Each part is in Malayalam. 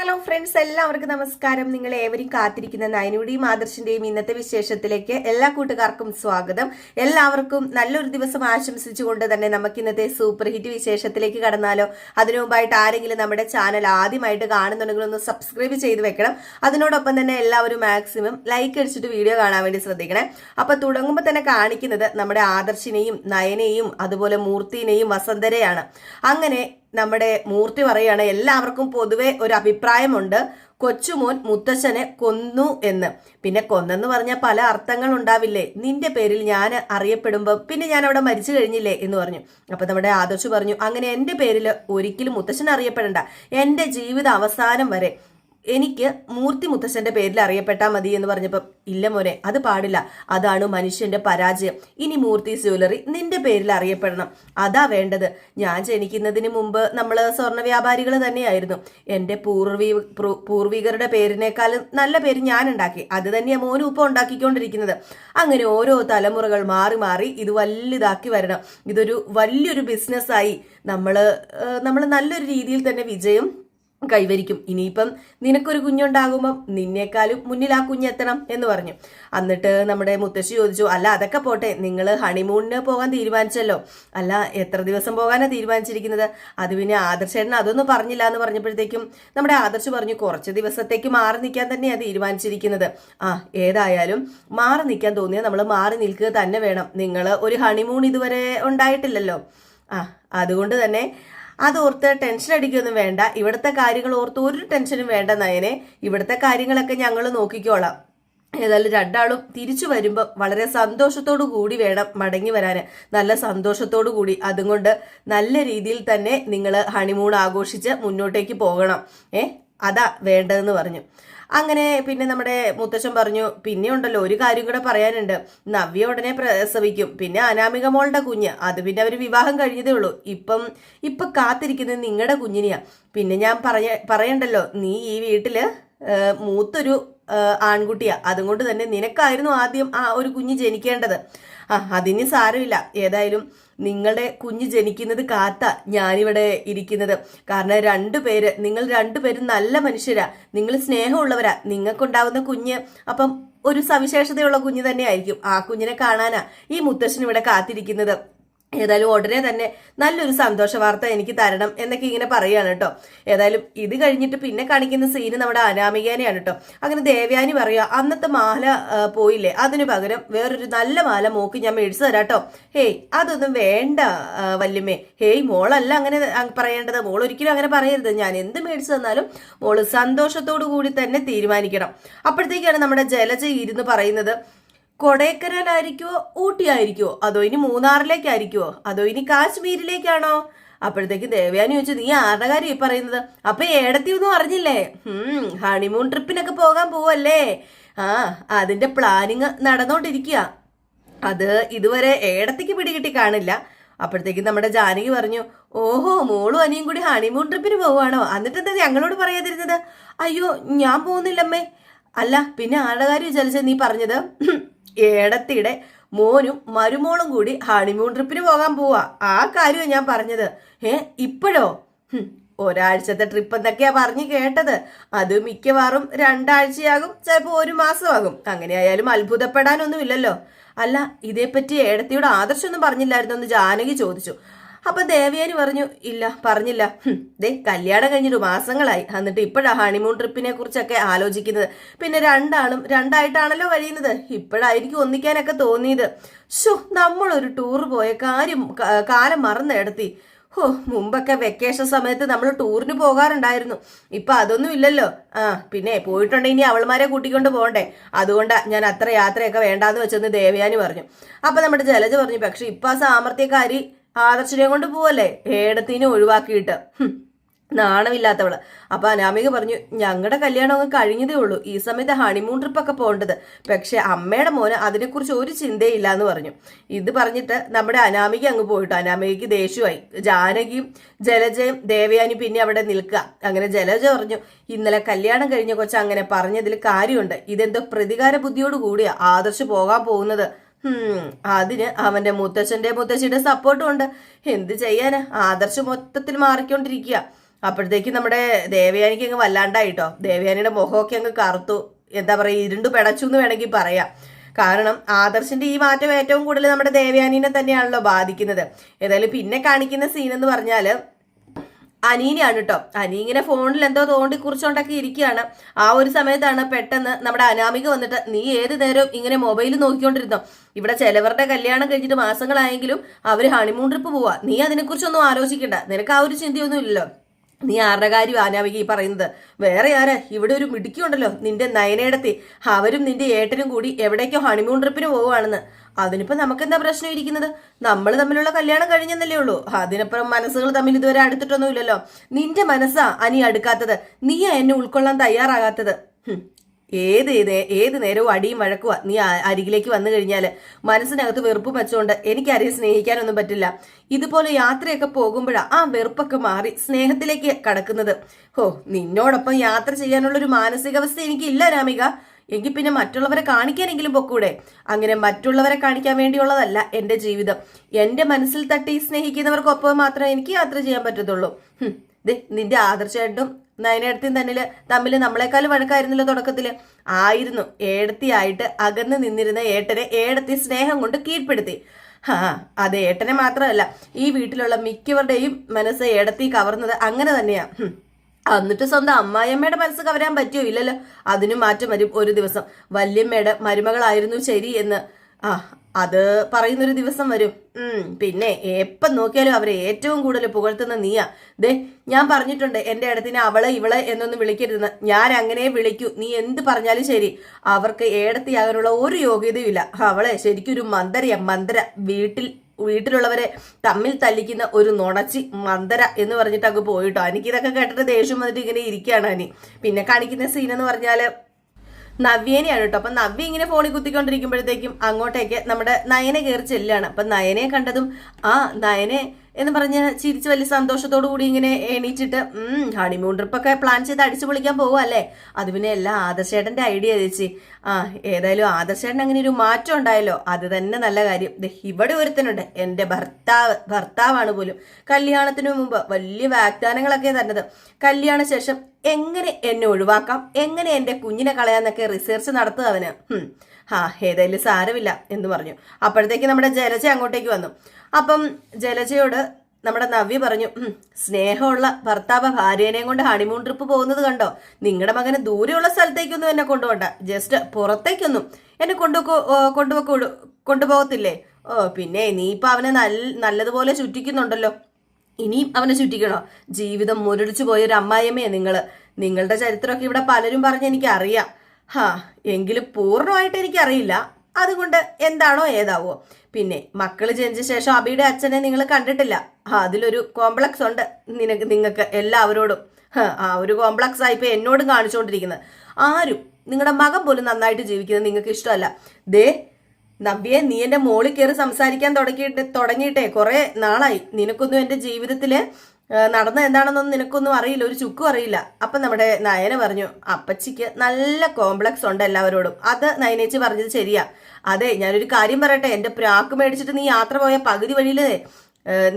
ഹലോ ഫ്രണ്ട്സ് എല്ലാവർക്കും നമസ്കാരം. നിങ്ങൾ ഏവരും കാത്തിരിക്കുന്ന നയനുടെയും ആദർശിന്റെയും ഇന്നത്തെ വിശേഷത്തിലേക്ക് എല്ലാ കൂട്ടുകാർക്കും സ്വാഗതം. എല്ലാവർക്കും നല്ലൊരു ദിവസം ആശംസിച്ചുകൊണ്ട് തന്നെ നമുക്ക് ഇന്നത്തെ സൂപ്പർ ഹിറ്റ് വിശേഷത്തിലേക്ക് കടന്നാലോ. അതിനു മുമ്പായിട്ട് ആരെങ്കിലും നമ്മുടെ ചാനൽ ആദ്യമായിട്ട് കാണുന്നുണ്ടെങ്കിൽ ഒന്ന് സബ്സ്ക്രൈബ് ചെയ്ത് വെക്കണം. അതിനോടൊപ്പം തന്നെ എല്ലാവരും മാക്സിമം ലൈക്ക് അടിച്ചിട്ട് വീഡിയോ കാണാൻ വേണ്ടി ശ്രദ്ധിക്കണേ. അപ്പൊ തുടങ്ങുമ്പോൾ തന്നെ കാണിക്കുന്നത് നമ്മുടെ ആദർശിനെയും നയനെയും അതുപോലെ മൂർത്തിനെയും വസന്തരെയാണ്. അങ്ങനെ നമ്മുടെ മൂർത്തി പറയാണ് എല്ലാവർക്കും പൊതുവെ ഒരു അഭിപ്രായമുണ്ട്. കൊച്ചുമോൻ മുത്തച്ഛനെ കൊന്നു എന്ന്. പിന്നെ കൊന്നെന്ന് പറഞ്ഞാൽ പല അർത്ഥങ്ങൾ ഉണ്ടാവില്ലേ? നിന്റെ പേരിൽ ഞാൻ അറിയപ്പെടുമ്പോൾ പിന്നെ ഞാൻ അവിടെ മരിച്ചു കഴിഞ്ഞില്ലേ? എന്ന് പറഞ്ഞു. അപ്പൊ നമ്മുടെ ആദർശ് പറഞ്ഞു അങ്ങനെ എന്റെ പേരിൽ ഒരിക്കലും മുത്തച്ഛൻ അറിയപ്പെടണ്ട. എന്റെ ജീവിത അവസാനം വരെ എനിക്ക് മൂർത്തി മുത്തശ്ശന്റെ പേരിൽ അറിയപ്പെട്ടാൽ മതി എന്ന് പറഞ്ഞപ്പോൾ ഇല്ല മോനെ അത് പാടില്ല. അതാണ് മനുഷ്യന്റെ പരാജയം. ഇനി മൂർത്തി ജ്വല്ലറി നിന്റെ പേരിൽ അറിയപ്പെടണം. അതാ വേണ്ടത്. ഞാൻ ജനിക്കുന്നതിന് മുമ്പ് നമ്മൾ സ്വർണ വ്യാപാരികൾ തന്നെയായിരുന്നു. എന്റെ പൂർവീ പൂർവികരുടെ പേരിനേക്കാളും നല്ല പേര് ഞാൻ ഉണ്ടാക്കി. അത് തന്നെയാണ് മോനും ഇപ്പോൾ ഉണ്ടാക്കിക്കൊണ്ടിരിക്കുന്നത്. അങ്ങനെ ഓരോ തലമുറകൾ മാറി മാറി ഇത് വലുതാക്കി വരണം. ഇതൊരു വലിയൊരു ബിസിനസ്സായി നമ്മൾ നമ്മൾ നല്ലൊരു രീതിയിൽ തന്നെ വിജയം കൈവരിക്കും. ഇനിയിപ്പം നിനക്കൊരു കുഞ്ഞുണ്ടാകുമ്പം നിന്നേക്കാളും മുന്നിൽ ആ കുഞ്ഞെത്തണം എന്ന് പറഞ്ഞു. എന്നിട്ട് നമ്മുടെ മുത്തശ്ശി ചോദിച്ചു അല്ല അതൊക്കെ പോട്ടെ നിങ്ങൾ ഹണിമൂണിന് പോകാൻ തീരുമാനിച്ചല്ലോ. അല്ല എത്ര ദിവസം പോകാനാണ് തീരുമാനിച്ചിരിക്കുന്നത്? അത് പിന്നെ ആദർശേട്ടൻ അതൊന്നും പറഞ്ഞില്ല എന്ന് പറഞ്ഞപ്പോഴത്തേക്കും നമ്മുടെ ആദർശ് പറഞ്ഞു കുറച്ച് ദിവസത്തേക്ക് മാറി നിൽക്കാൻ തന്നെയാണ് തീരുമാനിച്ചിരിക്കുന്നത്. ആ ഏതായാലും മാറി നിൽക്കാൻ തോന്നിയാൽ നമ്മൾ മാറി നിൽക്കുക തന്നെ വേണം. നിങ്ങൾ ഒരു ഹണിമൂൺ ഇതുവരെ ഉണ്ടായിട്ടില്ലല്ലോ. ആ അതുകൊണ്ട് തന്നെ അതോർത്ത് ടെൻഷൻ അടിക്കൊന്നും വേണ്ട. ഇവിടുത്തെ കാര്യങ്ങൾ ഓർത്ത് ഒരു ടെൻഷനും വേണ്ട നയനെ. ഇവിടുത്തെ കാര്യങ്ങളൊക്കെ ഞങ്ങൾ നോക്കിക്കോളാം. ഏതായാലും രണ്ടാളും തിരിച്ചു വരുമ്പോൾ വളരെ സന്തോഷത്തോടു കൂടി വേണം മടങ്ങി വരാൻ നല്ല സന്തോഷത്തോടു കൂടി. അതുകൊണ്ട് നല്ല രീതിയിൽ തന്നെ നിങ്ങൾ ഹണിമൂൺ ആഘോഷിച്ച് മുന്നോട്ടേക്ക് പോകണം. ഏ? അതാ വേണ്ടതെന്ന് പറഞ്ഞു. അങ്ങനെ പിന്നെ നമ്മുടെ മുത്തച്ഛൻ പറഞ്ഞു പിന്നെ ഉണ്ടല്ലോ ഒരു കാര്യം കൂടെ പറയാനുണ്ട്. നവ്യ ഉടനെ പ്രസവിക്കും. പിന്നെ അനാമിക മോളുടെ കുഞ്ഞ്. അത് പിന്നെ അവർ വിവാഹം കഴിഞ്ഞതേ ഉള്ളൂ. ഇപ്പം ഇപ്പൊ കാത്തിരിക്കുന്നത് നിങ്ങളുടെ കുഞ്ഞിനെയാ. പിന്നെ ഞാൻ പറയ പറയണ്ടല്ലോ നീ ഈ വീട്ടിൽ മൂത്തൊരു ആൺകുട്ടിയാ. അതുകൊണ്ട് തന്നെ നിനക്കായിരുന്നു ആദ്യം ആ ഒരു കുഞ്ഞ് ജനിക്കേണ്ടത്. ആ അതിന് സാരമില്ല. ഏതായാലും നിങ്ങളുടെ കുഞ്ഞ് ജനിക്കുന്നത് കാത്ത ഞാനിവിടെ ഇരിക്കുന്നത്. കാരണം രണ്ടു പേര് നിങ്ങൾ രണ്ടുപേരും നല്ല മനുഷ്യരാ. നിങ്ങൾ സ്നേഹമുള്ളവരാ. നിങ്ങൾക്കുണ്ടാവുന്ന കുഞ്ഞ് അപ്പം ഒരു സവിശേഷതയുള്ള കുഞ്ഞ് തന്നെയായിരിക്കും. ആ കുഞ്ഞിനെ കാണാനാ ഈ മുത്തശ്ശൻ ഇവിടെ കാത്തിരിക്കുന്നത്. ഏതായാലും ഉടനെ തന്നെ നല്ലൊരു സന്തോഷ വാർത്ത എനിക്ക് തരണം എന്നൊക്കെ ഇങ്ങനെ പറയുകയാണ് കേട്ടോ. ഏതായാലും ഇത് കഴിഞ്ഞിട്ട് പിന്നെ കാണിക്കുന്ന സീന് നമ്മുടെ അനാമികേനെയാണ് കേട്ടോ. അങ്ങനെ ദേവയാനി പറയുക അന്നത്തെ മാല പോയില്ലേ? അതിനു പകരം വേറൊരു നല്ല മാല മോക്ക് ഞാൻ മേടിച്ചു തരാം കേട്ടോ. ഹേയ് അതൊന്നും വേണ്ട വല്യമ്മേ. ഹേയ് മോളല്ല അങ്ങനെ പറയേണ്ടത്. മോൾ ഒരിക്കലും അങ്ങനെ പറയരുത്. ഞാൻ എന്ത് മേടിച്ചു തന്നാലും മോൾ സന്തോഷത്തോടു കൂടി തന്നെ തീരുമാനിക്കണം. അപ്പോഴത്തേക്കാണ് നമ്മുടെ ജലജ ഇരുന്ന് പറയുന്നത് കൊടൈക്കനാലായിരിക്കുമോ ഊട്ടിയായിരിക്കുമോ അതോ ഇനി മൂന്നാറിലേക്കായിരിക്കുമോ അതോ ഇനി കാശ്മീരിലേക്കാണോ? അപ്പോഴത്തേക്ക് ദേവയാനി ചോദിച്ചു നീ ആരുടെ കാര്യം ഈ പറയുന്നത്? അപ്പൊ ഏടത്തി ഒന്നും അറിഞ്ഞില്ലേ? ഹും ഹണിമൂൺ ട്രിപ്പിനൊക്കെ പോകാൻ പോവല്ലേ? ആ അതിന്റെ പ്ലാനിങ് നടന്നോണ്ടിരിക്കുക അത് ഇതുവരെ ഏടത്തേക്ക് പിടികിട്ടി കാണില്ല. അപ്പോഴത്തേക്കും നമ്മുടെ ജാനകി പറഞ്ഞു ഓഹോ മോളും അനിയും കൂടി ഹണിമൂൺ ട്രിപ്പിന് പോവാണോ എന്നിട്ട് എന്താ ഞങ്ങളോട് പറയാതിരുന്നത്? അയ്യോ ഞാൻ പോകുന്നില്ലമ്മേ. അല്ല പിന്നെ ആരുടെ കാര്യം വിചാരിച്ചത് നീ പറഞ്ഞത്? ഏടത്തിയുടെ മോനും മരുമോളും കൂടി ഹണിമൂൺ ട്രിപ്പിന് പോകാൻ പോവാ. ആ കാര്യമാണ് ഞാൻ പറഞ്ഞത്. ഏ ഇപ്പോഴോ? ഒരാഴ്ചത്തെ ട്രിപ്പ് എന്നൊക്കെയാ പറഞ്ഞു കേട്ടത്. അത് മിക്കവാറും രണ്ടാഴ്ചയാകും ചിലപ്പോൾ ഒരു മാസമാകും. അങ്ങനെയായാലും അത്ഭുതപ്പെടാനൊന്നും അത്ഭുതപ്പെടാനൊന്നുമില്ലല്ലോ. അല്ല ഇതേപ്പറ്റി ഏടത്തിയുടെ ആദർശമൊന്നും പറഞ്ഞില്ലായിരുന്നു എന്ന് ജാനകി ചോദിച്ചു. അപ്പൊ ദേവയാനി പറഞ്ഞു ഇല്ല പറഞ്ഞില്ല. ദേ കല്യാണം കഴിഞ്ഞിട്ട് മാസങ്ങളായി. എന്നിട്ട് ഇപ്പോഴാ ഹണിമൂൺ ട്രിപ്പിനെ കുറിച്ചൊക്കെ ആലോചിക്കുന്നത്. പിന്നെ രണ്ടാളും രണ്ടായിട്ടാണല്ലോ കഴിയുന്നത് ഇപ്പോഴായിരിക്കും ഒന്നിക്കാനൊക്കെ തോന്നിയത്. ഷോ നമ്മളൊരു ടൂർ പോയ കാര്യം കാലം കാലം കിടത്തി. ഹോ മുമ്പൊക്കെ വെക്കേഷൻ സമയത്ത് നമ്മൾ ടൂറിന് പോകാറുണ്ടായിരുന്നു. ഇപ്പൊ അതൊന്നും ഇല്ലല്ലോ. ആ പിന്നെ പോയിട്ടുണ്ടെങ്കിൽ ഇനി അവൾമാരെ കൂട്ടിക്കൊണ്ട് പോകണ്ടേ. അതുകൊണ്ടാ ഞാൻ അത്ര യാത്രയൊക്കെ വേണ്ടാന്ന് വെച്ചെന്ന് ദേവയാനി പറഞ്ഞു. അപ്പൊ നമ്മുടെ ജലജ് പറഞ്ഞു പക്ഷെ ഇപ്പൊ ആ സാമർത്ഥ്യക്കാരി ആദർശനെ കൊണ്ട് പോവല്ലേ? ഏടത്തിനെ ഒഴിവാക്കിയിട്ട്. നാണമില്ലാത്തവൾ. അപ്പൊ അനാമിക പറഞ്ഞു ഞങ്ങളുടെ കല്യാണം അങ്ങ് കഴിഞ്ഞതേ ഉള്ളൂ. ഈ സമയത്ത് ഹണിമൂൺ ട്രിപ്പൊക്കെ പോകേണ്ടത്. പക്ഷെ അമ്മയുടെ മോന് അതിനെക്കുറിച്ച് ഒരു ചിന്തയില്ല എന്ന് പറഞ്ഞു. ഇത് പറഞ്ഞിട്ട് നമ്മുടെ അനാമിക അങ്ങ് പോയിട്ടു. അനാമികയ്ക്ക് ദേഷ്യമായി. ജാനകിയും ജലജയും ദേവയാനി പിന്നെ അവിടെ നിൽക്കുക. അങ്ങനെ ജലജ പറഞ്ഞു ഇന്നലെ കല്യാണം കഴിഞ്ഞ കൊച്ചങ്ങനെ പറഞ്ഞതിൽ കാര്യമുണ്ട്. ഇതെന്തോ പ്രതികാര ബുദ്ധിയോട് കൂടിയാ ആദർശ് പോകാൻ പോകുന്നത്. അതിന് അവന്റെ മുത്തച്ഛന്റെ മുത്തശ്ശിയുടെ സപ്പോർട്ടും ഉണ്ട്. എന്ത് ചെയ്യാന്? ആദർശ് മൊത്തത്തിൽ മാറിക്കൊണ്ടിരിക്കുക അപ്പോഴത്തേക്ക് നമ്മുടെ ദേവയാനിക്ക് അങ്ങ് വല്ലാണ്ടായിട്ടോ. ദേവയാനിയുടെ മുഖമൊക്കെ അങ്ങ് കറുത്തു. എന്താ പറയുക ഇരുണ്ടു പിടച്ചു എന്ന് വേണമെങ്കിൽ പറയാം. കാരണം ആദർശിന്റെ ഈ മാറ്റം ഏറ്റവും കൂടുതൽ നമ്മുടെ ദേവയാനിനെ തന്നെയാണല്ലോ ബാധിക്കുന്നത്. ഏതായാലും പിന്നെ കാണിക്കുന്ന സീൻ എന്ന് പറഞ്ഞാൽ അനീനെയാണ് കേട്ടോ അനി ഇങ്ങനെ ഫോണിൽ എന്തോ തോണ്ടി കുറിച്ചോണ്ടൊക്കെ ഇരിക്കുകയാണ്. ആ ഒരു സമയത്താണ് പെട്ടെന്ന് നമ്മുടെ അനാമിക വന്നിട്ട് നീ ഏത് നേരവും ഇങ്ങനെ മൊബൈൽ നോക്കിക്കൊണ്ടിരുന്നോ? ഇവിടെ ചിലവരുടെ കല്യാണം കഴിഞ്ഞിട്ട് മാസങ്ങളായെങ്കിലും അവർ ഹണിമൂൺ ട്രിപ്പ് പോവാ. നീ അതിനെക്കുറിച്ചൊന്നും ആലോചിക്കണ്ട. നിനക്ക് ആ ഒരു ചിന്തയൊന്നും ഇല്ലല്ലോ. നീ ആരുടെ കാര്യം ആനാവിക ഈ പറയുന്നത്? വേറെ ആരാ? ഇവിടെ ഒരു മിടുക്കിയുണ്ടല്ലോ നിന്റെ നയനയിടത്തി അവരും നിന്റെ ഏട്ടനും കൂടി എവിടേക്കോ ഹണിമൂൺ ട്രിപ്പിന് പോവുകയാണെന്ന്. അതിനിപ്പോ നമുക്കെന്താ പ്രശ്നം ഇരിക്കുന്നത്? നമ്മൾ തമ്മിലുള്ള കല്യാണം കഴിഞ്ഞെന്നല്ലേ ഉള്ളൂ. അതിനപ്പുറം മനസ്സുകൾ തമ്മിൽ ഇതുവരെ അടുത്തിട്ടൊന്നുമില്ലല്ലോ. നിന്റെ മനസ്സാ അനി അടുക്കാത്തത്. നീയാ എന്നെ ഉൾക്കൊള്ളാൻ തയ്യാറാകാത്തത്. ഏത് ഏത് നേരവും അടിയും വഴക്കുവാ. നീ അരികിലേക്ക് വന്നു കഴിഞ്ഞാൽ മനസ്സിനകത്ത് വെറുപ്പ് വെച്ചുകൊണ്ട് എനിക്കാരെയും സ്നേഹിക്കാനൊന്നും പറ്റില്ല. ഇതുപോലെ യാത്രയൊക്കെ പോകുമ്പോഴാ ആ വെറുപ്പൊക്കെ മാറി സ്നേഹത്തിലേക്ക് കടക്കുന്നത്. ഹോ നിന്നോടൊപ്പം യാത്ര ചെയ്യാനുള്ള ഒരു മാനസികാവസ്ഥ എനിക്കില്ല രാമിക. എങ്കിൽ പിന്നെ മറ്റുള്ളവരെ കാണിക്കാനെങ്കിലും പൊക്കൂടെ. അങ്ങനെ മറ്റുള്ളവരെ കാണിക്കാൻ വേണ്ടിയുള്ളതല്ല എന്റെ ജീവിതം. എന്റെ മനസ്സിൽ തട്ടി സ്നേഹിക്കുന്നവർക്കൊപ്പം മാത്രമേ എനിക്ക് യാത്ര ചെയ്യാൻ പറ്റത്തുള്ളൂ. നിന്റെ ആദർശമായിട്ടും നയനേടത്തിയും തന്നെ തമ്മിൽ നമ്മളെക്കാളും വഴക്കായിരുന്നല്ലോ തുടക്കത്തിൽ ആയിരുന്നു ഏടത്തിയായിട്ട് അകന്ന് നിന്നിരുന്ന ഏട്ടനെ ഏടത്തി സ്നേഹം കൊണ്ട് കീഴ്പ്പെടുത്തി. ആ അത് ഏട്ടനെ മാത്രമല്ല ഈ വീട്ടിലുള്ള മിക്കവരുടെയും മനസ്സ് ഏടത്തി കവർന്നത് അങ്ങനെ തന്നെയാ. എന്നിട്ട് സ്വന്തം അമ്മായിയമ്മയുടെ മനസ്സ് കവരാൻ പറ്റുമോ ഇല്ലല്ലോ. അതിനും മാറ്റം വരും ഒരു ദിവസം. വല്യമ്മയുടെ മരുമകളായിരുന്നു ശരി എന്ന്. ആ അത് പറയുന്നൊരു ദിവസം വരും. പിന്നെ എപ്പം നോക്കിയാലും അവരെ ഏറ്റവും കൂടുതൽ പുകഴ്ത്തുന്ന നീയാ. ദേ ഞാൻ പറഞ്ഞിട്ടുണ്ട് എന്റെ ഇടത്തിന് അവളെ ഇവളെ എന്നൊന്നും വിളിക്കരുതെന്ന്. ഞാൻ അങ്ങനെ വിളിക്കൂ. നീ എന്ത് പറഞ്ഞാലും ശരി. അവർക്ക് ഏടത്തിയാകാനുള്ള ഒരു യോഗ്യതയുമില്ല. അവളെ ശരിക്കും ഒരു മന്ദരയാ. മന്ദര. വീട്ടിൽ വീട്ടിലുള്ളവരെ തമ്മിൽ തല്ലിക്കുന്ന ഒരു നുണച്ചി മന്ദര എന്ന് പറഞ്ഞിട്ട് അങ്ങ് പോയിട്ടോ എനിക്കിതൊക്കെ കേട്ടിട്ട് ദേഷ്യം വന്നിട്ട് ഇങ്ങനെ ഇരിക്കുകയാണ് അനി. പിന്നെ കാണിക്കുന്ന സീൻ എന്ന് പറഞ്ഞാൽ നവ്യേനെയാണ് കേട്ടോ. അപ്പൊ നവ്യ ഇങ്ങനെ ഫോണിൽ കുത്തിക്കൊണ്ടിരിക്കുമ്പോഴത്തേക്കും അങ്ങോട്ടേക്ക് നമ്മുടെ നയനെ കയറി ചെല്ലുകയാണ്. അപ്പൊ നയനെ കണ്ടതും ആ നയനെ എന്ന് പറഞ്ഞ് ചിരിച്ച് വലിയ സന്തോഷത്തോടു കൂടി ഇങ്ങനെ എണീറ്റിട്ട് ഹണിമൂൺ ട്രിപ്പൊക്കെ പ്ലാൻ ചെയ്ത് അടിച്ചു പൊളിക്കാൻ പോവല്ലേ അത് പിന്നെ എല്ലാം ആദർശേട്ടന്റെ ഐഡിയ ചേച്ചി. ആ ഏതായാലും ആദർശേട്ടൻ അങ്ങനെ ഒരു മാറ്റം ഉണ്ടായല്ലോ. അത് തന്നെ നല്ല കാര്യം. ഇവിടെ ഒരുത്തനുണ്ട്. എന്റെ ഭർത്താവ് ഭർത്താവാണ് പോലും. കല്യാണത്തിന് മുമ്പ് വലിയ വാഗ്ദാനങ്ങളൊക്കെ തന്നത്. കല്യാണ ശേഷം എങ്ങനെ എന്നെ ഒഴിവാക്കാം? എങ്ങനെ എന്റെ കുഞ്ഞിനെ കളയാന്നൊക്കെ റിസർച്ച് നടത്തുക അവന്. ഹും. ഏതായാലും സാരമില്ല എന്ന് പറഞ്ഞു. അപ്പോഴത്തേക്ക് നമ്മുടെ ജലജ അങ്ങോട്ടേക്ക് വന്നു. അപ്പം ജലജയോട് നമ്മുടെ നവ്യ പറഞ്ഞു സ്നേഹമുള്ള ഭർത്താവ് ഭാര്യേനെയും കൊണ്ട് ഹണിമൂൺ ട്രിപ്പ് പോകുന്നത് കണ്ടോ? നിങ്ങളുടെ മകന് ദൂരെയുള്ള സ്ഥലത്തേക്കൊന്നും എന്നെ കൊണ്ടുപോകണ്ട ജസ്റ്റ് പുറത്തേക്കൊന്നും എന്നെ കൊണ്ടുപോ കൊണ്ടുപോ കൊണ്ടുപോകത്തില്ലേ? ഓ പിന്നെ നീ ഇപ്പൊ അവനെ നല്ല നല്ലതുപോലെ ചുറ്റിക്കുന്നുണ്ടല്ലോ. ഇനിയും അവനെ ചുറ്റിക്കണോ? ജീവിതം മുരടിച്ചു പോയൊരു അമ്മായിയമ്മയെ നിങ്ങൾ. നിങ്ങളുടെ ചരിത്രമൊക്കെ ഇവിടെ പലരും പറഞ്ഞ് എനിക്ക് അറിയാം ഹാ എങ്കിലും പൂർണമായിട്ട് എനിക്കറിയില്ല. അതുകൊണ്ട് എന്താണോ ഏതാവോ. പിന്നെ മക്കൾ ജനിച്ച ശേഷം അബിയുടെ അച്ഛനെ നിങ്ങൾ കണ്ടിട്ടില്ല. അതിലൊരു കോംപ്ലക്സ് ഉണ്ട് നിനക്ക് നിങ്ങൾക്ക് എല്ലാവരോടും. ആ ഒരു കോംപ്ലക്സ് ആയി ഇപ്പൊ എന്നോടും കാണിച്ചുകൊണ്ടിരിക്കുന്നത് ആരും നിങ്ങളുടെ മകൻ പോലും നന്നായിട്ട് ജീവിക്കുന്നത് നിങ്ങൾക്ക് ഇഷ്ടമല്ല. ദേ നവ്യെ നീ എന്റെ മോളിൽ കയറി സംസാരിക്കാൻ തുടങ്ങിയിട്ട് തുടങ്ങിയിട്ടേ കുറെ നാളായി. നിനക്കൊന്നും എന്റെ ജീവിതത്തിൽ ആ, നടന്ന എന്താണെന്നൊന്നും നിനക്കൊന്നും അറിയില്ല ഒരു ചുക്കും അറിയില്ല. അപ്പൊ നമ്മുടെ നയന പറഞ്ഞു അപ്പച്ചിക്ക് നല്ല കോംപ്ലക്സ് ഉണ്ട് എല്ലാവരോടും. അത് നയനേച്ചി പറഞ്ഞത് ശരിയാ. അതെ ഞാനൊരു കാര്യം പറയട്ടെ എന്റെ പ്രാക്ക് മേടിച്ചിട്ട് നീ യാത്ര പോയ പകുതി വഴിയിൽ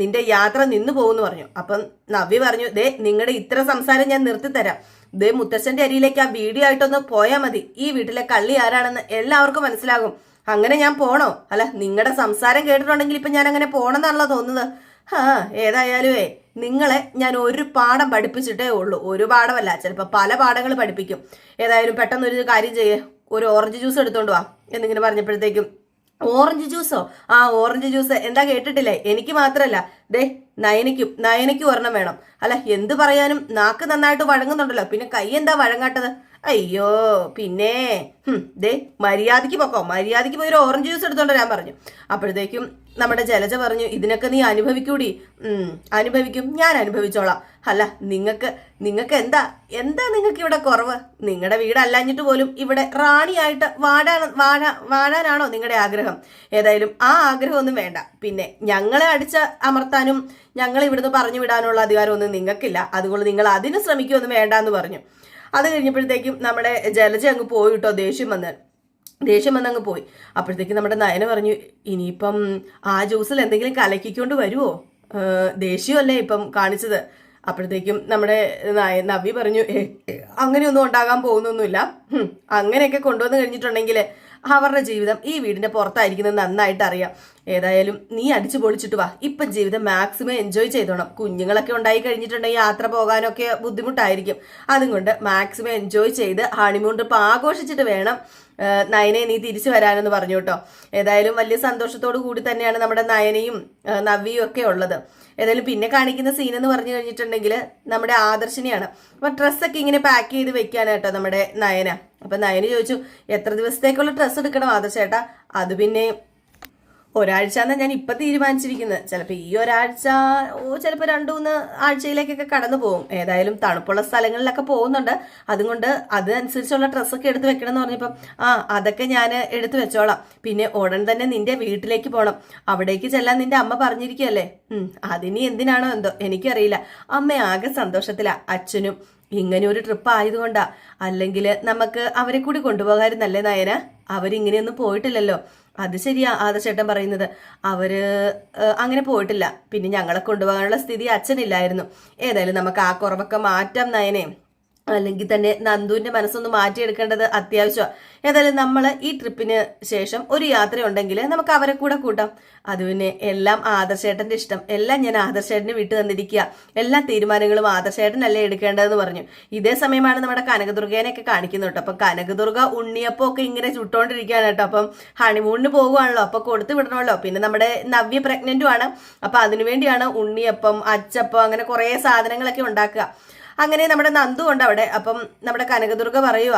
നിന്റെ യാത്ര നിന്നു പോകുമെന്ന് പറഞ്ഞു. അപ്പം നവ്യ പറഞ്ഞു ദേ നിങ്ങളുടെ ഇത്ര സംസാരം ഞാൻ നിർത്തിത്തരാം. ദേ മുത്തശ്ശന്റെ അരിയിലേക്ക് ആ വീഡിയോ ആയിട്ടൊന്ന് പോയാൽ മതി. ഈ വീട്ടിലെ കള്ളി ആരാണെന്ന് എല്ലാവർക്കും മനസ്സിലാകും. അങ്ങനെ ഞാൻ പോണോ? അല്ല നിങ്ങളുടെ സംസാരം കേട്ടിട്ടുണ്ടെങ്കിൽ ഇപ്പൊ ഞാൻ അങ്ങനെ പോണെന്നാണല്ലോ തോന്നുന്നത്. ആ ഏതായാലുമേ നിങ്ങളെ ഞാൻ ഒരു പാഠം പഠിപ്പിച്ചിട്ടേ ഉള്ളൂ. ഒരു പാഠമല്ല ചിലപ്പോൾ പല പാഠങ്ങൾ പഠിപ്പിക്കും. ഏതായാലും പെട്ടെന്ന് ഒരു കാര്യം ചെയ്യേ. ഒരു ഓറഞ്ച് ജ്യൂസ് എടുത്തോണ്ട് വാ എന്നിങ്ങനെ പറഞ്ഞപ്പോഴത്തേക്കും ഓറഞ്ച് ജ്യൂസോ ആ ഓറഞ്ച് ജ്യൂസ് എന്താ കേട്ടിട്ടില്ലേ? എനിക്ക് മാത്രല്ല. ദേ നയനയ്ക്കും നയനയ്ക്കും ഒരെണ്ണം വേണം. അല്ല എന്ത് പറയാനും നാക്ക് നന്നായിട്ട് വഴങ്ങുന്നുണ്ടല്ലോ. പിന്നെ കൈ എന്താ വഴങ്ങാട്ടത് അയ്യോ പിന്നെ ദേ മര്യാദയ്ക്ക് പൊക്കോ. മര്യാദയ്ക്ക് പോയി ഒരു ഓറഞ്ച് ജ്യൂസ് എടുത്തോണ്ട് ഞാൻ പറഞ്ഞു. അപ്പോഴത്തേക്കും നമ്മുടെ ജലജ പറഞ്ഞു ഇതിനൊക്കെ നീ അനുഭവിക്കൂടി. അനുഭവിക്കും. ഞാൻ അനുഭവിച്ചോളാം. അല്ല നിങ്ങൾക്ക് നിങ്ങൾക്ക് എന്താ? എന്താ നിങ്ങൾക്ക് ഇവിടെ കുറവ്? നിങ്ങളുടെ വീട് അല്ലാഞ്ഞിട്ട് പോലും ഇവിടെ റാണിയായിട്ട് വാടാ വാഴ വാഴാനാണോ നിങ്ങളുടെ ആഗ്രഹം? ഏതായാലും ആ ആഗ്രഹമൊന്നും വേണ്ട. പിന്നെ ഞങ്ങളെ അടിച്ച് അമർത്താനും ഞങ്ങളെ ഇവിടുന്ന് പറഞ്ഞു വിടാനുള്ള അധികാരമൊന്നും നിങ്ങൾക്കില്ല. അതുകൊണ്ട് നിങ്ങൾ അതിന് ശ്രമിക്കുമൊന്നും വേണ്ട എന്ന് പറഞ്ഞു. അത് കഴിഞ്ഞപ്പോഴത്തേക്കും നമ്മുടെ ജലജ അങ്ങ് പോയിട്ടോ ദേഷ്യം വന്ന്. ദേഷ്യം വന്നങ്ങ് പോയി. അപ്പോഴത്തേക്ക് നമ്മുടെ നയന പറഞ്ഞു ഇനിയിപ്പം ആ ജ്യൂസിൽ എന്തെങ്കിലും കലക്കിക്കൊണ്ട് വരുമോ ദേഷ്യമല്ലേ ഇപ്പം കാണിച്ചത്. അപ്പോഴത്തേക്കും നമ്മുടെ നയ- നവ്യ പറഞ്ഞു "ഏ, ഏ, അങ്ങനെയൊന്നും ഉണ്ടാകാൻ പോകുന്നൊന്നുമില്ല. അങ്ങനെയൊക്കെ കൊണ്ടുവന്ന് കഴിഞ്ഞിട്ടുണ്ടെങ്കിൽ അവരുടെ ജീവിതം ഈ വീടിന്റെ പുറത്തായിരിക്കുന്നത് നന്നായിട്ട് അറിയാം. ഏതായാലും നീ അടിച്ചു പൊളിച്ചിട്ട് വാ. ഇപ്പം ജീവിതം മാക്സിമം എൻജോയ് ചെയ്തോണം. കുഞ്ഞുങ്ങളൊക്കെ ഉണ്ടായി കഴിഞ്ഞിട്ടുണ്ടെങ്കിൽ യാത്ര പോകാനൊക്കെ ബുദ്ധിമുട്ടായിരിക്കും. അതുകൊണ്ട് മാക്സിമം എൻജോയ് ചെയ്ത് ഹണിമൂൺ ട്രിപ്പ് ആഘോഷിച്ചിട്ട് വേണം നയനെ നീ തിരിച്ചു വരാനെന്ന് പറഞ്ഞു കേട്ടോ. ഏതായാലും വലിയ സന്തോഷത്തോടു കൂടി തന്നെയാണ് നമ്മുടെ നയനയും നവിയും നവ്യയും ഒക്കെ ഉള്ളത്. ഏതായാലും പിന്നെ കാണിക്കുന്ന സീൻ എന്ന് പറഞ്ഞു കഴിഞ്ഞിട്ടുണ്ടെങ്കിൽ നമ്മുടെ ആദർശിനെയാണ്. അപ്പൊ ഡ്രസ്സൊക്കെ ഇങ്ങനെ പാക്ക് ചെയ്ത് വെക്കാനാട്ടോ നമ്മുടെ നയന. അപ്പൊ നയന ചോദിച്ചു എത്ര ദിവസത്തേക്കുള്ള ഡ്രസ്സ് എടുക്കണം ആദർശേട്ടാ അത് പിന്നെ ഒരാഴ്ച എന്നാ ഞാൻ ഇപ്പൊ തീരുമാനിച്ചിരിക്കുന്നത് ചിലപ്പോൾ ഈ ഒരാഴ്ച ഓ ചിലപ്പോൾ രണ്ടു മൂന്ന് ആഴ്ചയിലേക്കൊക്കെ കടന്നു പോകും. ഏതായാലും തണുപ്പുള്ള സ്ഥലങ്ങളിലൊക്കെ പോകുന്നുണ്ട്. അതുകൊണ്ട് അതനുസരിച്ചുള്ള ഡ്രസ്സൊക്കെ എടുത്ത് വെക്കണം എന്ന് പറഞ്ഞപ്പം ആ അതൊക്കെ ഞാൻ എടുത്തു വെച്ചോളാം. പിന്നെ ഉടൻ തന്നെ നിന്റെ വീട്ടിലേക്ക് പോകണം അവിടേക്ക് ചെല്ലാൻ നിന്റെ അമ്മ പറഞ്ഞിരിക്കുകയല്ലേ? അതിനി എന്തിനാണോ എന്തോ എനിക്കറിയില്ല. അമ്മ ആകെ സന്തോഷത്തിലാ. അച്ഛനും ഇങ്ങനെ ഒരു ട്രിപ്പ് ആയതുകൊണ്ടാ. അല്ലെങ്കിൽ നമുക്ക് അവരെ കൂടി കൊണ്ടുപോകാമായിരുന്നല്ലേ നയന അവരിങ്ങനെയൊന്നും പോയിട്ടില്ലല്ലോ. അത് ശരിയാ ആദർശേട്ടൻ പറയുന്നത്. അവർ അങ്ങനെ പോയിട്ടില്ല. പിന്നെ ഞങ്ങളെ കൊണ്ടുപോകാനുള്ള സ്ഥിതി അച്ഛനില്ലായിരുന്നു. ഏതായാലും നമുക്ക് ആ കുറവൊക്കെ മാറ്റാം നയനെ. അല്ലെങ്കിൽ തന്നെ നന്ദുവിന്റെ മനസ്സൊന്ന് മാറ്റിയെടുക്കേണ്ടത് അത്യാവശ്യമാണ് ഏതായാലും നമ്മൾ ഈ ട്രിപ്പിന് ശേഷം ഒരു യാത്ര ഉണ്ടെങ്കിൽ നമുക്ക് അവരെ കൂടെ കൂട്ടാം. അത് പിന്നെ എല്ലാം ആദർശേട്ടന്റെ ഇഷ്ടം. എല്ലാം ഞാൻ ആദർശേട്ടന് വിട്ടു തന്നിരിക്കുക. എല്ലാ തീരുമാനങ്ങളും ആദർശേട്ടനല്ലേ എടുക്കേണ്ടതെന്ന് പറഞ്ഞു. ഇതേ സമയമാണ് നമ്മുടെ കനകദുർഗേനെയൊക്കെ കാണിക്കുന്നത് കേട്ടോ. അപ്പൊ കനകദുർഗ ഉണ്ണിയപ്പം ഒക്കെ ഇങ്ങനെ ചുട്ടോണ്ടിരിക്കുകയാണ് കേട്ടോ. അപ്പം ഹണിമൂണിന് പോകുവാണല്ലോ. അപ്പൊ കൊടുത്തു വിടണമല്ലോ. പിന്നെ നമ്മുടെ നവ്യ പ്രഗ്നന്റും ആണ്. അപ്പൊ അതിനുവേണ്ടിയാണ് ഉണ്ണിയപ്പം അച്ചപ്പം അങ്ങനെ കുറേ സാധനങ്ങളൊക്കെ ഉണ്ടാക്കുക. അങ്ങനെ നമ്മുടെ നന്ദു ഉണ്ട് അവിടെ. അപ്പം നമ്മുടെ കനകദുർഗ പറയുക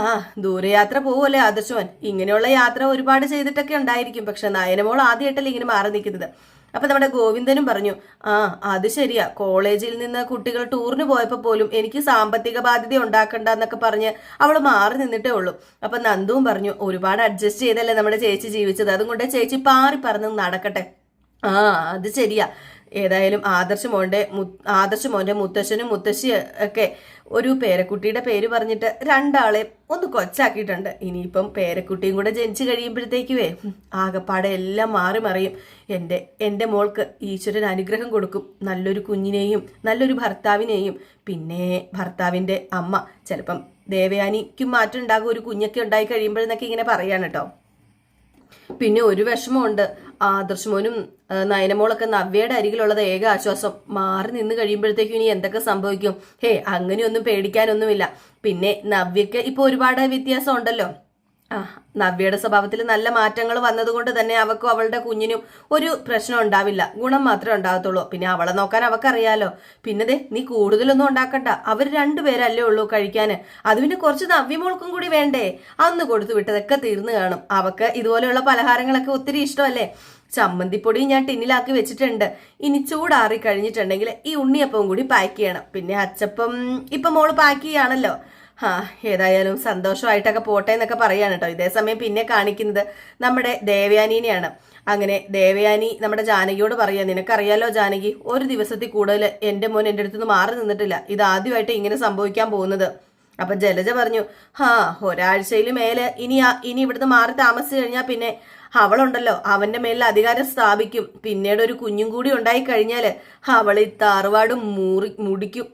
ആ ദൂരയാത്ര പോവുമല്ലേ ആദർശവൻ? ഇങ്ങനെയുള്ള യാത്ര ഒരുപാട് ചെയ്തിട്ടൊക്കെ ഉണ്ടായിരിക്കും. പക്ഷെ നയനമോൾ ആദ്യമായിട്ടല്ലേ ഇങ്ങനെ മാറി നിൽക്കുന്നത്. അപ്പൊ നമ്മുടെ ഗോവിന്ദനും പറഞ്ഞു ആ അത് ശരിയാ. കോളേജിൽ നിന്ന് കുട്ടികൾ ടൂറിന് പോയപ്പോൾ പോലും എനിക്ക് സാമ്പത്തിക ബാധ്യത ഉണ്ടാക്കണ്ട എന്നൊക്കെ പറഞ്ഞ് അവൾ മാറി നിന്നിട്ടേ ഉള്ളൂ. അപ്പൊ നന്ദുവും പറഞ്ഞു ഒരുപാട് അഡ്ജസ്റ്റ് ചെയ്തല്ലേ നമ്മുടെ ചേച്ചി ജീവിച്ചത്? അതും കൊണ്ട് ചേച്ചി പാറി പറഞ്ഞ് നടക്കട്ടെ. ആ അത് ശരിയാ. ഏതായാലും ആദർശ് മോന്റെ ആദർശ് മോന്റെ മുത്തശ്ശനും മുത്തശ്ശി ഒക്കെ ഒരു പേരക്കുട്ടിയുടെ പേര് പറഞ്ഞിട്ട് രണ്ടാളെ ഒന്ന് കൊച്ചാക്കിയിട്ടുണ്ട്. ഇനിയിപ്പം പേരക്കുട്ടിയും കൂടെ ജനിച്ചു കഴിയുമ്പോഴത്തേക്കുവേ ആകപ്പാടെ എല്ലാം മാറി മറിയും. എന്റെ എന്റെ മോൾക്ക് ഈശ്വരൻ അനുഗ്രഹം കൊടുക്കും. നല്ലൊരു കുഞ്ഞിനെയും നല്ലൊരു ഭർത്താവിനെയും. പിന്നെ ഭർത്താവിന്റെ അമ്മ. ചിലപ്പം ദേവയാനിക്കും മാറ്റം ഉണ്ടാകും. ഒരു കുഞ്ഞൊക്കെ ഉണ്ടായി കഴിയുമ്പോഴെന്നൊക്കെ ഇങ്ങനെ പറയാണ് കേട്ടോ പിന്നെ ഒരു വിഷമമുണ്ട്. ആദർശമോനും നയനമോളൊക്കെ നവ്യയുടെ അരികിലുള്ളത് ഏക ആശ്വാസം. മാറി നിന്ന് കഴിയുമ്പോഴത്തേക്കും ഇനി എന്തൊക്കെ സംഭവിക്കും? ഹേ അങ്ങനെയൊന്നും പേടിക്കാനൊന്നുമില്ല. പിന്നെ നവ്യക്ക് ഇപ്പൊ ഒരുപാട് വ്യത്യാസം ഉണ്ടല്ലോ നവ്യയുടെ സ്വഭാവത്തിൽ നല്ല മാറ്റങ്ങൾ വന്നതുകൊണ്ട് തന്നെ അവൾക്കും അവളുടെ കുഞ്ഞിനും ഒരു പ്രശ്നം ഉണ്ടാവില്ല. ഗുണം മാത്രമേ ഉണ്ടാകത്തുള്ളൂ. പിന്നെ അവളെ നോക്കാൻ അവക്കറിയാലോ. പിന്നതേ നീ കൂടുതലൊന്നും ഉണ്ടാക്കണ്ട. അവർ രണ്ടുപേരല്ലേ ഉള്ളൂ കഴിക്കാൻ അത് പിന്നെ കുറച്ച് നവ്യമോൾക്കും കൂടി വേണ്ടേ? അന്ന് കൊടുത്തു വിട്ടതൊക്കെ തീർന്നു കാണും. അവക്ക് ഇതുപോലെയുള്ള പലഹാരങ്ങളൊക്കെ ഒത്തിരി ഇഷ്ടമല്ലേ? ചമ്മന്തിപ്പൊടി ഞാൻ ടിന്നിലാക്കി വെച്ചിട്ടുണ്ട്. ഇനി ചൂടാറി കഴിഞ്ഞിട്ടുണ്ടെങ്കിൽ ഈ ഉണ്ണിയപ്പവും കൂടി പാക്ക് ചെയ്യണം. പിന്നെ അച്ചപ്പം ഇപ്പം മോൾ പാക്ക് ചെയ്യാണല്ലോ. ആ ഏതായാലും സന്തോഷമായിട്ടൊക്കെ പോട്ടെ എന്നൊക്കെ പറയാണ് കേട്ടോ ഇതേ സമയം പിന്നെ കാണിക്കുന്നത് നമ്മുടെ ദേവയാനീനെയാണ്. അങ്ങനെ ദേവയാനി നമ്മുടെ ജാനകിയോട് പറയാം നിനക്കറിയാലോ ജാനകി ഒരു ദിവസത്തിൽ കൂടുതൽ എന്റെ മോൻ എന്റെ അടുത്തുനിന്ന് മാറി നിന്നിട്ടില്ല. ഇത് ആദ്യമായിട്ട് ഇങ്ങനെ സംഭവിക്കാൻ പോകുന്നത്. അപ്പൊ ജലജ പറഞ്ഞു ഹാ ഒരാഴ്ചയിൽ മേലെ ഇനി ഇനി ഇവിടുന്ന് മാറി താമസിച്ചു കഴിഞ്ഞാൽ പിന്നെ അവളുണ്ടല്ലോ. അവന്റെ മേലിൽ അധികാരം സ്ഥാപിക്കും. പിന്നീട് ഒരു കുഞ്ഞും കൂടി ഉണ്ടായി അവൾ ഈ താറുവാട് മൂറി മുടിക്കും.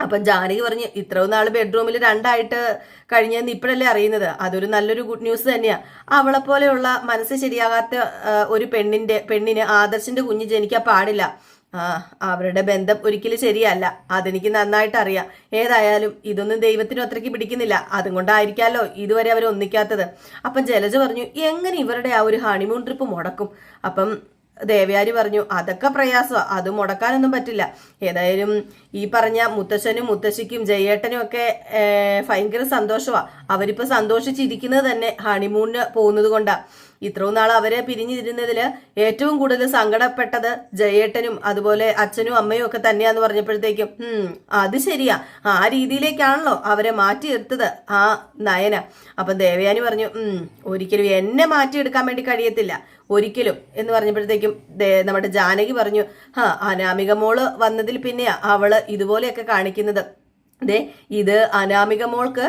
അപ്പം ജാനകി പറഞ്ഞു ഇത്രയും നാൾ ബെഡ്റൂമിൽ രണ്ടായിട്ട് കഴിഞ്ഞെന്ന് ഇപ്പോഴല്ലേ അറിയുന്നത്. അതൊരു നല്ലൊരു ഗുഡ് ന്യൂസ് തന്നെയാണ് അവളെ പോലെയുള്ള മനസ്സ് ശരിയാകാത്ത ഒരു പെണ്ണിന്റെ പെണ്ണിന് ആദർശിന്റെ കുഞ്ഞ് ജനിക്കാൻ പാടില്ല. അവരുടെ ബന്ധം ഒരിക്കലും ശരിയല്ല. അതെനിക്ക് നന്നായിട്ട് അറിയാം. ഏതായാലും ഇതൊന്നും ദൈവത്തിന് അത്രയ്ക്ക് പിടിക്കുന്നില്ല. അതുകൊണ്ടായിരിക്കാലോ ഇതുവരെ അവർ ഒന്നിക്കാത്തത് അപ്പം ജലജ പറഞ്ഞു എങ്ങനെ ഇവരുടെ ആ ഒരു ഹണിമൂൺ ട്രിപ്പ് മുടക്കും? അപ്പം ദേവയാരി പറഞ്ഞു അതൊക്കെ പ്രയാസമാണ് അത് മുടക്കാനൊന്നും പറ്റില്ല. ഏതായാലും ഈ പറഞ്ഞ മുത്തശ്ശനും മുത്തശ്ശിക്കും ജയേട്ടനും ഒക്കെ ഭയങ്കര സന്തോഷമാണ് അവരിപ്പോൾ സന്തോഷിച്ചിരിക്കുന്നത് തന്നെ ഹണിമൂണിന് പോകുന്നത് കൊണ്ടാണ് ഇത്രയും നാൾ അവരെ പിരിഞ്ഞിരുന്നതിൽ ഏറ്റവും കൂടുതൽ സങ്കടപ്പെട്ടത് ജയേട്ടനും അതുപോലെ അച്ഛനും അമ്മയും ഒക്കെ തന്നെയാന്ന് പറഞ്ഞപ്പോഴത്തേക്കും ഉം അത് ശരിയാ. ആ രീതിയിലേക്കാണല്ലോ അവരെ മാറ്റിയെടുത്തത് ആ നയന. അപ്പൊ ദേവയാനി പറഞ്ഞു ഉം ഒരിക്കലും എന്നെ മാറ്റിയെടുക്കാൻ വേണ്ടി കഴിയത്തില്ല. ഒരിക്കലും. എന്ന് പറഞ്ഞപ്പോഴത്തേക്കും നമ്മുടെ ജാനകി പറഞ്ഞു ആ അനാമിക മോൾ വന്നതിൽ പിന്നെയാ അവൾ ഇതുപോലെയൊക്കെ കാണിക്കുന്നത്. ദേ ഇത് അനാമിക മോൾക്ക്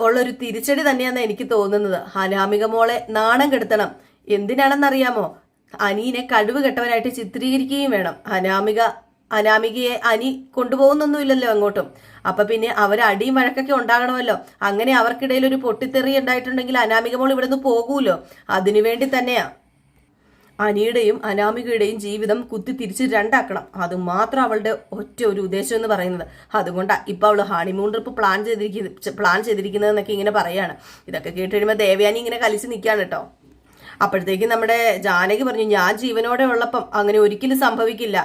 ഉള്ളൊരു തിരിച്ചടി തന്നെയാണ് എനിക്ക് തോന്നുന്നത്. അനാമിക മോളെ നാണം കെടുത്തണം. എന്തിനാണെന്നറിയാമോ? അനീനെ കഴിവ് കെട്ടവനായിട്ട് ചിത്രീകരിക്കുകയും വേണം. അനാമിക അനാമികയെ അനി കൊണ്ടുപോകുന്നൊന്നുമില്ലല്ലോ അങ്ങോട്ടും. അപ്പൊ പിന്നെ അവർ അടിയും വഴക്കൊക്കെ ഉണ്ടാകണമല്ലോ. അങ്ങനെ അവർക്കിടയിൽ ഒരു പൊട്ടിത്തെറി ഉണ്ടായിട്ടുണ്ടെങ്കിൽ അനാമിക മോൾ ഇവിടെ നിന്ന് പോകൂലോ? അതിനുവേണ്ടി തന്നെയാ. അനിയുടെയും അനാമികയുടെയും ജീവിതം കുത്തി തിരിച്ച് രണ്ടാക്കണം. അത് മാത്രം അവളുടെ ഒറ്റ ഒരു ഉദ്ദേശം എന്ന് പറയുന്നത്. അതുകൊണ്ടാണ് ഇപ്പൊ അവൾ ഹണിമൂൺ ട്രിപ്പ് പ്ലാൻ ചെയ്തിരിക്കുന്ന പ്ലാൻ ചെയ്തിരിക്കുന്നതെന്നൊക്കെ ഇങ്ങനെ പറയാണ്. ഇതൊക്കെ കേട്ട് കഴിയുമ്പോൾ ദേവയാനി ഇങ്ങനെ കലിച്ച് നിൽക്കുകയാണ് കേട്ടോ അപ്പോഴത്തേക്കും നമ്മുടെ ജാനകി പറഞ്ഞു ഞാൻ ജീവനോടെ ഉള്ളപ്പം അങ്ങനെ ഒരിക്കലും സംഭവിക്കില്ല.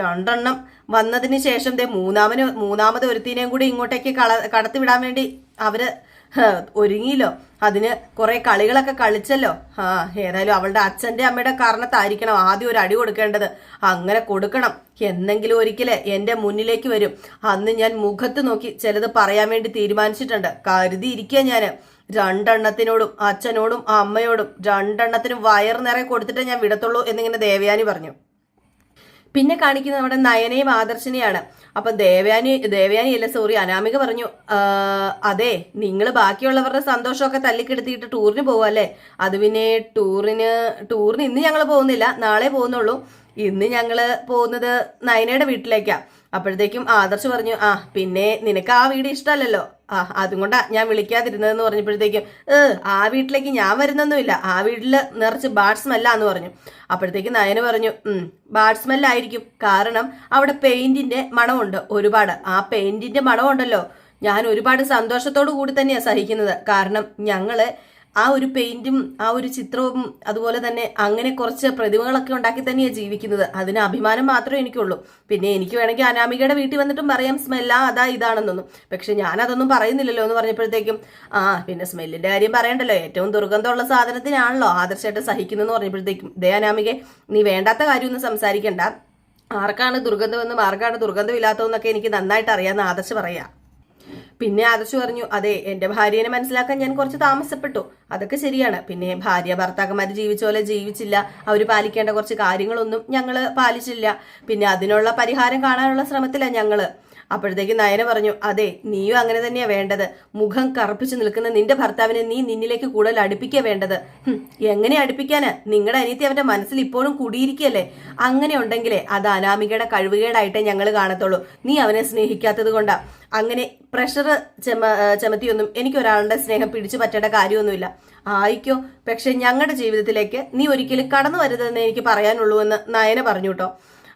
രണ്ടെണ്ണം വന്നതിന് ശേഷം ദേ മൂന്നാമന് മൂന്നാമത് ഒരുത്തിനെയും കൂടി ഇങ്ങോട്ടേക്ക് കള കടത്തിവിടാൻ വേണ്ടി അവർ ഒരുങ്ങിയില്ലോ അതിന് കുറെ കളികളൊക്കെ കളിച്ചല്ലോ? ആ ഏതായാലും അവളുടെ അച്ഛന്റെ അമ്മയുടെ കാരണത്തായിരിക്കണം ആദ്യം ഒരു അടി കൊടുക്കേണ്ടത്. അങ്ങനെ കൊടുക്കണം. എന്നെങ്കിലും ഒരിക്കലെ എന്റെ മുന്നിലേക്ക് വരും. അന്ന് ഞാൻ മുഖത്ത് നോക്കി ചിലത് പറയാൻ വേണ്ടി തീരുമാനിച്ചിട്ടുണ്ട്. കരുതിയിരിക്കുക ഞാൻ. രണ്ടെണ്ണത്തിനോടും അച്ഛനോടും അമ്മയോടും രണ്ടെണ്ണത്തിനും വയർ നിറയെ കൊടുത്തിട്ടേ ഞാൻ വിടത്തുള്ളൂ എന്നിങ്ങനെ ദേവയാനി പറഞ്ഞു. പിന്നെ കാണിക്കുന്നത് നമ്മുടെ നയനയും ആദർശനെയാണ്. അപ്പൊ ദേവയാനി ദേവയാനി അല്ല സോറി അനാമിക പറഞ്ഞു അതെ നിങ്ങൾ ബാക്കിയുള്ളവരുടെ സന്തോഷമൊക്കെ തല്ലിക്കെടുത്തിയിട്ട് ടൂറിന് പോവല്ലേ? അത് പിന്നെ ടൂറിന് ടൂറിന് ഇന്ന് ഞങ്ങൾ പോകുന്നില്ല നാളെ പോകുന്നുള്ളൂ. ഇന്ന് ഞങ്ങൾ പോകുന്നത് നയനയുടെ വീട്ടിലേക്കാ. അപ്പോഴത്തേക്കും ആദർശ് പറഞ്ഞു ആ പിന്നെ നിനക്ക് ആ വീട് ഇഷ്ടമല്ലല്ലോ. ആ അതും കൊണ്ടാ ഞാൻ വിളിക്കാതിരുന്നതെന്ന് പറഞ്ഞപ്പോഴത്തേക്കും ഏ ആ വീട്ടിലേക്ക് ഞാൻ വരുന്നൊന്നുമില്ല. ആ വീട്ടിൽ നിറച്ച് ബാഡ്സ്മെല്ല സ്മെല്ലാന്ന് പറഞ്ഞു. അപ്പോഴത്തേക്കും നയന് പറഞ്ഞു ഉം ബാഡ് സ്മെല്ലായിരിക്കും കാരണം അവിടെ പെയിന്റിന്റെ മണമുണ്ട് ഒരുപാട്. ആ പെയിന്റിന്റെ മണമുണ്ടല്ലോ. ഞാൻ ഒരുപാട് സന്തോഷത്തോടു കൂടി തന്നെയാണ് സഹിക്കുന്നത്. കാരണം ഞങ്ങൾ ആ ഒരു പെയിന്റും ആ ഒരു ചിത്രവും അതുപോലെ തന്നെ അങ്ങനെ കുറച്ച് പ്രതിമകളൊക്കെ ഉണ്ടാക്കി തന്നെയാണ് ജീവിക്കുന്നത്. അതിന് അഭിമാനം മാത്രമേ എനിക്കുള്ളൂ. പിന്നെ എനിക്ക് വേണമെങ്കിൽ അനാമികയുടെ വീട്ടിൽ വന്നിട്ടും പറയാം സ്മെല്ല അതാ ഇതാണെന്നൊന്നും. പക്ഷെ ഞാൻ അതൊന്നും പറയുന്നില്ലല്ലോ എന്ന് പറഞ്ഞപ്പോഴത്തേക്കും ആ പിന്നെ സ്മെല്ലിന്റെ കാര്യം പറയണ്ടല്ലോ. ഏറ്റവും ദുർഗന്ധമുള്ള സാധനത്തിനാണല്ലോ ആദർശമായിട്ട് സഹിക്കുന്നതെന്ന് പറഞ്ഞപ്പോഴത്തേക്കും ദേ അനാമികെ നീ വേണ്ടാത്ത കാര്യമൊന്നും സംസാരിക്കണ്ട. ആർക്കാണ് ദുർഗന്ധമെന്നും ആർക്കാണ് ദുർഗന്ധമില്ലാത്തതെന്നൊക്കെ എനിക്ക് നന്നായിട്ട് അറിയാമെന്ന് ആദർശ് പറയാം. പിന്നെ ആദർശ് പറഞ്ഞു അതെ എന്റെ ഭാര്യനെ മനസ്സിലാക്കാൻ ഞാൻ കുറച്ച് താമസപ്പെട്ടു. അതൊക്കെ ശരിയാണ്. പിന്നെ ഭാര്യ ഭർത്താക്കന്മാർ ജീവിച്ച പോലെ ജീവിച്ചില്ല. അവർ പാലിക്കേണ്ട കുറച്ച് കാര്യങ്ങളൊന്നും ഞങ്ങൾ പാലിച്ചില്ല. പിന്നെ അതിനുള്ള പരിഹാരം കാണാനുള്ള ശ്രമത്തിലാണ് ഞങ്ങൾ. അപ്പോഴത്തേക്ക് നയന പറഞ്ഞു അതെ നീയും അങ്ങനെ തന്നെയാ വേണ്ടത്. മുഖം കറുപ്പിച്ച് നിൽക്കുന്ന നിന്റെ ഭർത്താവിനെ നീ നിന്നിലേക്ക് കൂടുതൽ അടുപ്പിക്കുക വേണ്ടത്. എങ്ങനെ അടുപ്പിക്കാന്? നിങ്ങളുടെ അനിയത്തി അവന്റെ മനസ്സിൽ ഇപ്പോഴും കുടിയിരിക്കല്ലേ അങ്ങനെ ഉണ്ടെങ്കിലേ അത് അനാമികയുടെ കഴിവുകേടായിട്ടേ ഞങ്ങൾ കാണത്തുള്ളൂ. നീ അവനെ സ്നേഹിക്കാത്തത് കൊണ്ടാ. അങ്ങനെ പ്രഷർ ചെമ ചമത്തിയൊന്നും എനിക്ക് ഒരാളുടെ സ്നേഹം പിടിച്ചു പറ്റേണ്ട കാര്യമൊന്നുമില്ല. ആയിക്കോ പക്ഷെ ഞങ്ങളുടെ ജീവിതത്തിലേക്ക് നീ ഒരിക്കലും കടന്നു വരുതെന്ന് എനിക്ക് പറയാനുള്ളൂ എന്ന് നയന പറഞ്ഞു കേട്ടോ.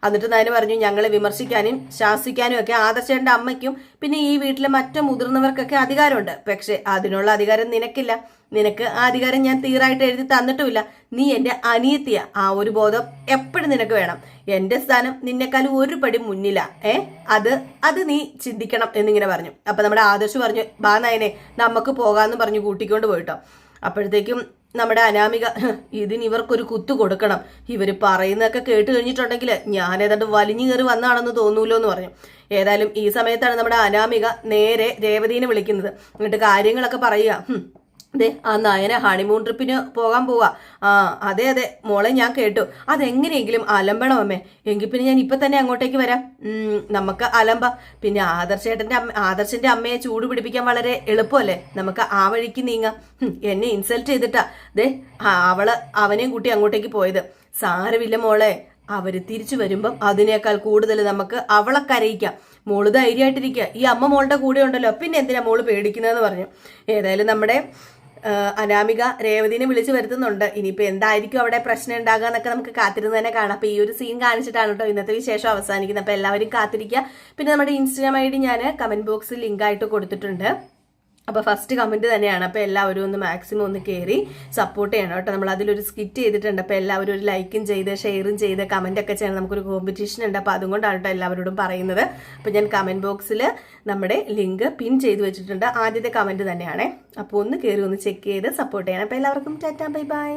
എന്നിട്ട് നയന പറഞ്ഞു ഞങ്ങളെ വിമർശിക്കാനും ശാസിക്കാനും ഒക്കെ ആദർശേന്റെ അമ്മയ്ക്കും പിന്നെ ഈ വീട്ടിലെ മറ്റു മുതിർന്നവർക്കൊക്കെ അധികാരമുണ്ട്. പക്ഷെ അതിനുള്ള അധികാരം നിനക്കില്ല. നിനക്ക് ആ അധികാരം ഞാൻ തീറായിട്ട് എഴുതി തന്നിട്ടുമില്ല. നീ എന്റെ അനിയത്തിയ. ആ ഒരു ബോധം എപ്പോഴും നിനക്ക് വേണം. എന്റെ സ്ഥാനം നിന്നെക്കാൾ ഒരു പടി മുന്നില. ഏ? അത് അത് നീ ചിന്തിക്കണം എന്നിങ്ങനെ പറഞ്ഞു. അപ്പൊ നമ്മുടെ ആദർശ് പറഞ്ഞു ബാ നയനെ നമുക്ക് പോകാന്ന് പറഞ്ഞു കൂട്ടിക്കൊണ്ട് പോയിട്ടോ. അപ്പോഴത്തേക്കും നമ്മുടെ അനാമിക "ഹ്, ഇതിന് ഇവർക്കൊരു കുത്തു കൊടുക്കണം. ഇവർ പറയുന്നതൊക്കെ കേട്ട് കഴിഞ്ഞിട്ടുണ്ടെങ്കിൽ ഞാൻ ഏതാണ്ട് വലിഞ്ഞു കയറി വന്നാണെന്ന് തോന്നൂലോ എന്ന് പറഞ്ഞു. ഏതായാലും ഈ സമയത്താണ് നമ്മുടെ അനാമിക നേരെ രേവതീനെ വിളിക്കുന്നത്. എന്നിട്ട് കാര്യങ്ങളൊക്കെ പറയുക. "ഹും, ദേ ആ നയന ഹണിമൂൺ ട്രിപ്പിന് പോകാൻ പോവാ. ആ അതെ അതെ മോളെ ഞാൻ കേട്ടു. അതെങ്ങനെയെങ്കിലും അലമ്പണം അമ്മേ. എങ്കിൽ പിന്നെ ഞാൻ ഇപ്പൊ തന്നെ അങ്ങോട്ടേക്ക് വരാം. നമുക്ക് അലമ്പ. പിന്നെ ആദർശേട്ടന്റെ അമ്മ ആദർശന്റെ അമ്മയെ ചൂട് പിടിപ്പിക്കാൻ വളരെ എളുപ്പമല്ലേ? നമുക്ക് ആ വഴിക്ക് നീങ്ങാം. എന്നെ ഇൻസൾട്ട് ചെയ്തിട്ടാ. ദേ അവൾ അവനെയും കൂട്ടി അങ്ങോട്ടേക്ക് പോയത്. സാരമില്ല മോളെ. അവർ തിരിച്ചു വരുമ്പം അതിനേക്കാൾ കൂടുതൽ നമുക്ക് അവളെ കരയിക്കാം. മോൾ ധൈര്യമായിട്ടിരിക്കുക ഈ അമ്മ മോളുടെ കൂടെ ഉണ്ടല്ലോ. പിന്നെ എന്തിനാ മോൾ പേടിക്കുന്നതെന്ന് പറഞ്ഞു. ഏതായാലും നമ്മുടെ അനാമിക രേവതിനെ വിളിച്ചു വരുത്തുന്നുണ്ട്. ഇനിയിപ്പോ എന്തായിരിക്കും അവിടെ പ്രശ്നം ഉണ്ടാകുക എന്നൊക്കെ നമുക്ക് കാത്തിരുന്ന് തന്നെ കാണാം. അപ്പൊ ഈ ഒരു സീൻ കാണിച്ചിട്ടാണ് കേട്ടോ ഇന്നത്തെ വിശേഷം അവസാനിക്കുന്നത്. അപ്പൊ എല്ലാവരും കാത്തിരിക്കുക. പിന്നെ നമ്മുടെ ഇൻസ്റ്റാഗ്രാം ഐ ഡി ഞാൻ കമന്റ് ബോക്സിൽ ലിങ്ക് ആയിട്ട് കൊടുത്തിട്ടുണ്ട്. അപ്പോൾ ഫസ്റ്റ് കമന്റ് തന്നെയാണ്. അപ്പോൾ എല്ലാവരും ഒന്ന് മാക്സിമം ഒന്ന് കയറി സപ്പോർട്ട് ചെയ്യണം കേട്ടോ. നമ്മൾ അതിലൊരു സ്കിറ്റ് ചെയ്തിട്ടുണ്ട്. അപ്പോൾ എല്ലാവരും ഒരു ലൈക്കും ചെയ്ത് ഷെയറും ചെയ്ത് ഒക്കെ ചെയ്യണം. നമുക്കൊരു കോമ്പറ്റീഷൻ ഉണ്ട്. അപ്പോൾ അതുകൊണ്ടാണ് കേട്ടോ എല്ലാവരോടും പറയുന്നത്. അപ്പോൾ ഞാൻ കമന്റ് ബോക്സിൽ നമ്മുടെ ലിങ്ക് പിൻ ചെയ്ത് വെച്ചിട്ടുണ്ട്. ആദ്യത്തെ കമന്റ് തന്നെയാണേ. അപ്പോൾ ഒന്ന് കയറി ഒന്ന് ചെക്ക് ചെയ്ത് സപ്പോർട്ട് ചെയ്യണം. അപ്പോൾ എല്ലാവർക്കും ടാറ്റാ ബൈ ബൈ.